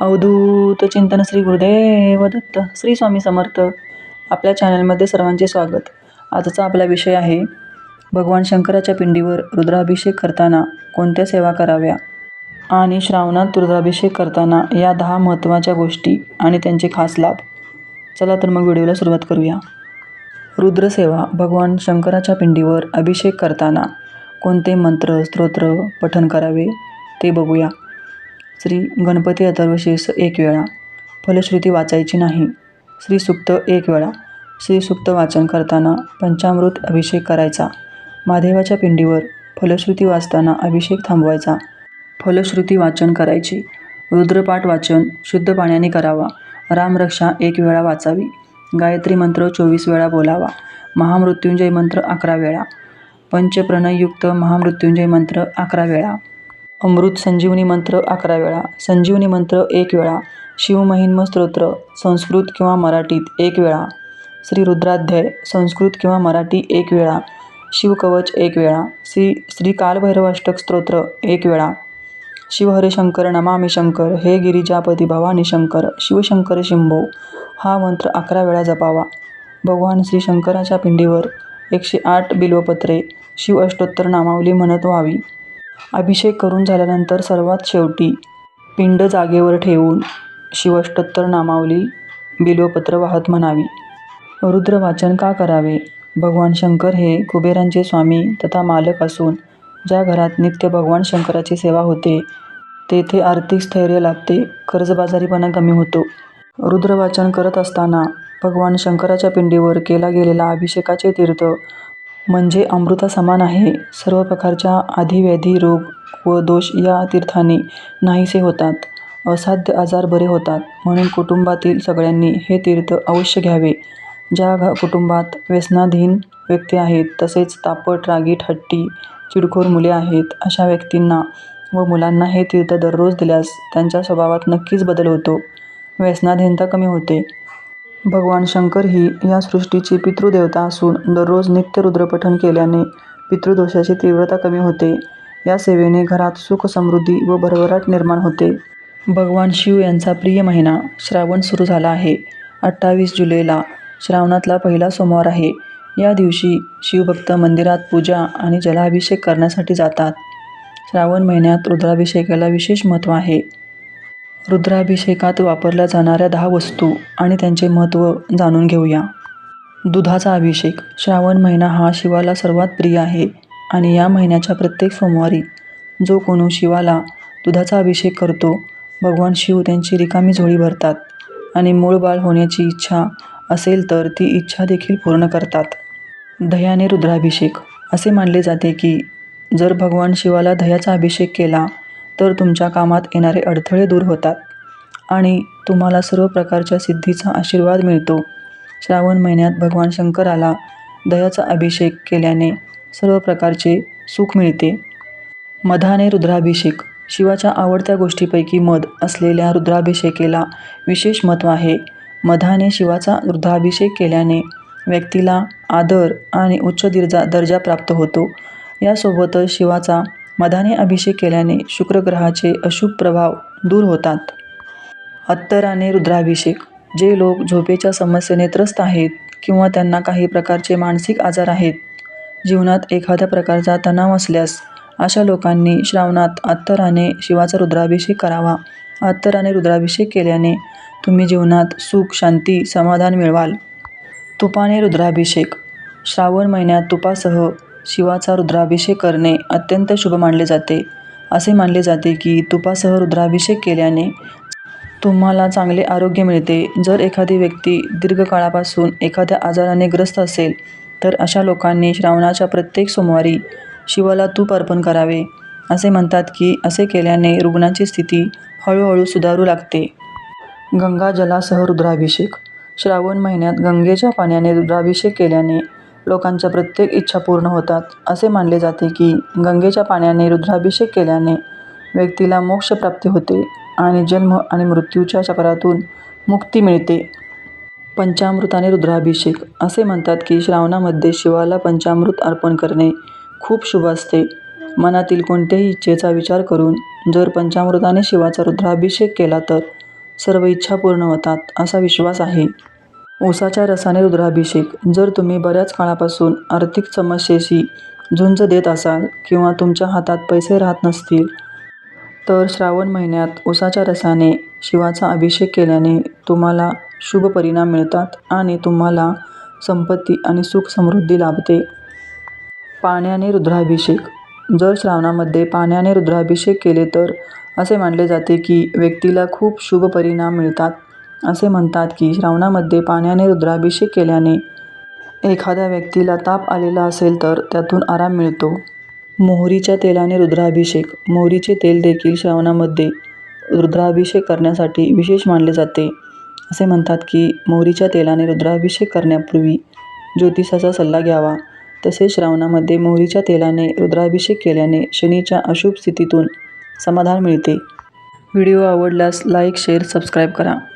अवधूत चिंतन श्री गुरुदेव दत्त श्री स्वामी समर्थ आपल्या चॅनलमध्ये सर्वांचे स्वागत. आजचा आपला विषय आहे भगवान शंकराच्या पिंडीवर रुद्राभिषेक करताना कोणत्या सेवा कराव्या? आणि श्रावणात रुद्राभिषेक करताना या दहा महत्त्वाच्या गोष्टी आणि त्यांचे खास लाभ. चला तर मग व्हिडिओला सुरुवात करूया. रुद्रसेवा भगवान शंकराच्या पिंडीवर अभिषेक करताना कोणते मंत्र स्तोत्र पठण करावे ते बघूया. श्री गणपती अथर्वशीर्ष एक वेळा. फलश्रुती वाचायची नाही. श्रीसुक्त एक वेळा. श्रीसुक्त वाचन करताना पंचामृत अभिषेक करायचा. महादेवाच्या पिंडीवर फलश्रुती वाचताना अभिषेक थांबवायचा. फलश्रुती वाचन करायची. रुद्रपाठ वाचन शुद्ध पाण्याने करावा. रामरक्षा एक वेळा वाचावी. गायत्री मंत्र चोवीस वेळा बोलावा. महामृत्युंजय मंत्र अकरा वेळा. पंचप्रणयुक्त महामृत्युंजय मंत्र अकरा वेळा. अमृत संजीवनी मंत्र अकरा वेळा संजीवनी मंत्र एक वेळा शिवमहिन्म स्तोत्र संस्कृत किंवा मराठीत एक वेळा श्री रुद्राध्याय संस्कृत किंवा मराठी एक वेळा शिवकवच एक वेळा श्री श्री कालभैरवाष्टक स्तोत्र एक वेळा शिवहरिशंकर नमामि शंकर हे गिरिजापती भवानी शंकर शिवशंकर शिंभो हा मंत्र अकरा वेळा जपावा. भगवान श्री शंकराच्या पिंडीवर एकशे आठ बिल्वपत्रे शिव अष्टोत्तर नामावली म्हणत व्हावी. अभिषेक करून झाल्यानंतर सर्वात शेवटी पिंड जागेवर ठेवून शिवष्टोत्तर नामावली बिल्वपत्र वाहत म्हणावी. रुद्रवाचन का करावे? भगवान शंकर हे कुबेरांचे स्वामी तथा मालक असून ज्या घरात नित्य भगवान शंकराची सेवा होते तेथे आर्थिक स्थैर्य लाभते कर्जबाजारीपणा कमी होतो. रुद्रवाचन करत असताना भगवान शंकराच्या पिंडीवर केला गेलेला अभिषेकाचे तीर्थ म्हणजे अमृता समान आहे. सर्व प्रकारच्या आधिव्याधी रोग व दोष या तीर्थाने नाहीसे होतात. असाध्य आजार बरे होतात. म्हणून कुटुंबातील सगळ्यांनी हे तीर्थ अवश्य घ्यावे. ज्या घ कुटुंबात व्यसनाधीन व्यक्ती आहेत तसेच तापट रागीट हट्टी चिडखोर मुले आहेत अशा व्यक्तींना व मुलांना हे तीर्थ दररोज दिल्यास त्यांच्या स्वभावात नक्कीच बदल होतो. व्यसनाधीनता कमी होते. भगवान शंकर ही या सृष्टीची पितृदेवता असून दररोज नित्य रुद्रपठण केल्याने पितृदोषाची तीव्रता कमी होते. या सेवेने घरात सुख समृद्धी व भरभराट निर्माण होते. भगवान शिव यांचा प्रिय महिना श्रावण सुरू झाला आहे. अठ्ठावीस जुलैला श्रावणातला पहिला सोमवार आहे. या दिवशी शिवभक्त मंदिरात पूजा आणि जलाभिषेक करण्यासाठी जातात. श्रावण महिन्यात रुद्राभिषेकाला विशेष महत्त्व आहे. रुद्राभिषेकात वापरल्या जाणाऱ्या दहा वस्तू आणि त्यांचे महत्त्व जाणून घेऊया. दुधाचा अभिषेक. श्रावण महिना हा शिवाला सर्वात प्रिय आहे आणि या महिन्याच्या प्रत्येक सोमवारी जो कोणू शिवाला दुधाचा अभिषेक करतो भगवान शिव त्यांची रिकामी झोळी भरतात आणि मूळ बाळ होण्याची इच्छा असेल तर ती इच्छा देखील पूर्ण करतात. दह्याने रुद्राभिषेक. असे मानले जाते की जर भगवान शिवाला दह्याचा अभिषेक केला तर तुमच्या कामात येणारे अडथळे दूर होतात आणि तुम्हाला सर्व प्रकारच्या सिद्धीचा आशीर्वाद मिळतो. श्रावण महिन्यात भगवान शंकराला दयाचा अभिषेक केल्याने सर्व प्रकारचे सुख मिळते. मधाने रुद्राभिषेक शिवाच्या आवडत्या गोष्टीपैकी मध असलेल्या रुद्राभिषेकेला विशेष महत्त्व आहे. मधाने शिवाचा रुद्राभिषेक केल्याने व्यक्तीला आदर आणि उच्च दर्जा दर्जा प्राप्त होतो. यासोबतच शिवाचा मधाने अभिषेक केल्याने शुक्रग्रहाचे अशुभ प्रभाव दूर होतात. अत्तराने रुद्राभिषेक जे लोक झोपेच्या समस्येने त्रस्त आहेत किंवा त्यांना काही प्रकारचे मानसिक आजार आहेत जीवनात एखाद्या प्रकारचा तणाव असल्यास अशा लोकांनी श्रावणात अत्तराने शिवाचा रुद्राभिषेक करावा. अत्तराने रुद्राभिषेक केल्याने तुम्ही जीवनात सुख शांती समाधान मिळवाल. तुपाने रुद्राभिषेक श्रावण महिन्यात तुपासह शिवाचा रुद्राभिषेक करणे अत्यंत शुभ मानले जाते. असे मानले जाते की तुपासह रुद्राभिषेक केल्याने तुम्हाला चांगले आरोग्य मिळते. जर एखादी व्यक्ती दीर्घकाळापासून एखाद्या आजाराने ग्रस्त असेल तर अशा लोकांनी श्रावणाच्या प्रत्येक सोमवारी शिवाला तूप अर्पण करावे. असे म्हणतात की असे केल्याने रुग्णाची स्थिती हळूहळू सुधारू लागते. गंगा जलासह रुद्राभिषेक. श्रावण महिन्यात गंगेच्या पाण्याने रुद्राभिषेक केल्याने लोकांच्या प्रत्येक इच्छा पूर्ण होतात असे मानले जाते की गंगेच्या पाण्याने रुद्राभिषेक केल्याने व्यक्तीला मोक्षप्राप्ती होते आणि जन्म आणि मृत्यूच्या चक्रातून मुक्ती मिळते. पंचामृताने रुद्राभिषेक असे म्हणतात की श्रावणामध्ये शिवाला पंचामृत अर्पण करणे खूप शुभ असते. मनातील कोणत्याही इच्छेचा विचार करून जर पंचामृताने शिवाचा रुद्राभिषेक केला तर सर्व इच्छा पूर्ण होतात असा विश्वास आहे. ऊसाच्या रसाने रुद्राभिषेक. जर तुम्ही बऱ्याच काळापासून आर्थिक समस्येशी झुंज देत असाल किंवा तुमच्या हातात पैसे राहत नसतील तर श्रावण महिन्यात उसाच्या रसाने शिवाचा अभिषेक केल्याने तुम्हाला शुभ परिणाम मिळतात आणि तुम्हाला संपत्ती आणि सुख समृद्धी लाभते. पाण्याने रुद्राभिषेक. जर श्रावणामध्ये पाण्याने रुद्राभिषेक केले तर असे मानले जाते की व्यक्तीला खूप शुभ परिणाम मिळतात. असे म्हणतात की श्रावणामध्ये पाण्याने रुद्राभिषेक केल्याने एखाद्या व्यक्तीला ताप आलेला असेल तर त्यातून आराम मिळतो. मोहरीच्या तेलाने रुद्राभिषेक. मोहरीचे तेल देखील श्रावणामध्ये रुद्राभिषेक करण्यासाठी विशेष मानले जाते. असे म्हणतात की मोहरीच्या तेलाने रुद्राभिषेक करण्यापूर्वी ज्योतिषाचा सल्ला घ्यावा. तसेच श्रावणामध्ये मोहरीच्या तेलाने रुद्राभिषेक केल्याने शनीच्या अशुभ स्थितीतून समाधान मिळते. व्हिडिओ आवडल्यास लाईक शेअर सबस्क्राईब करा.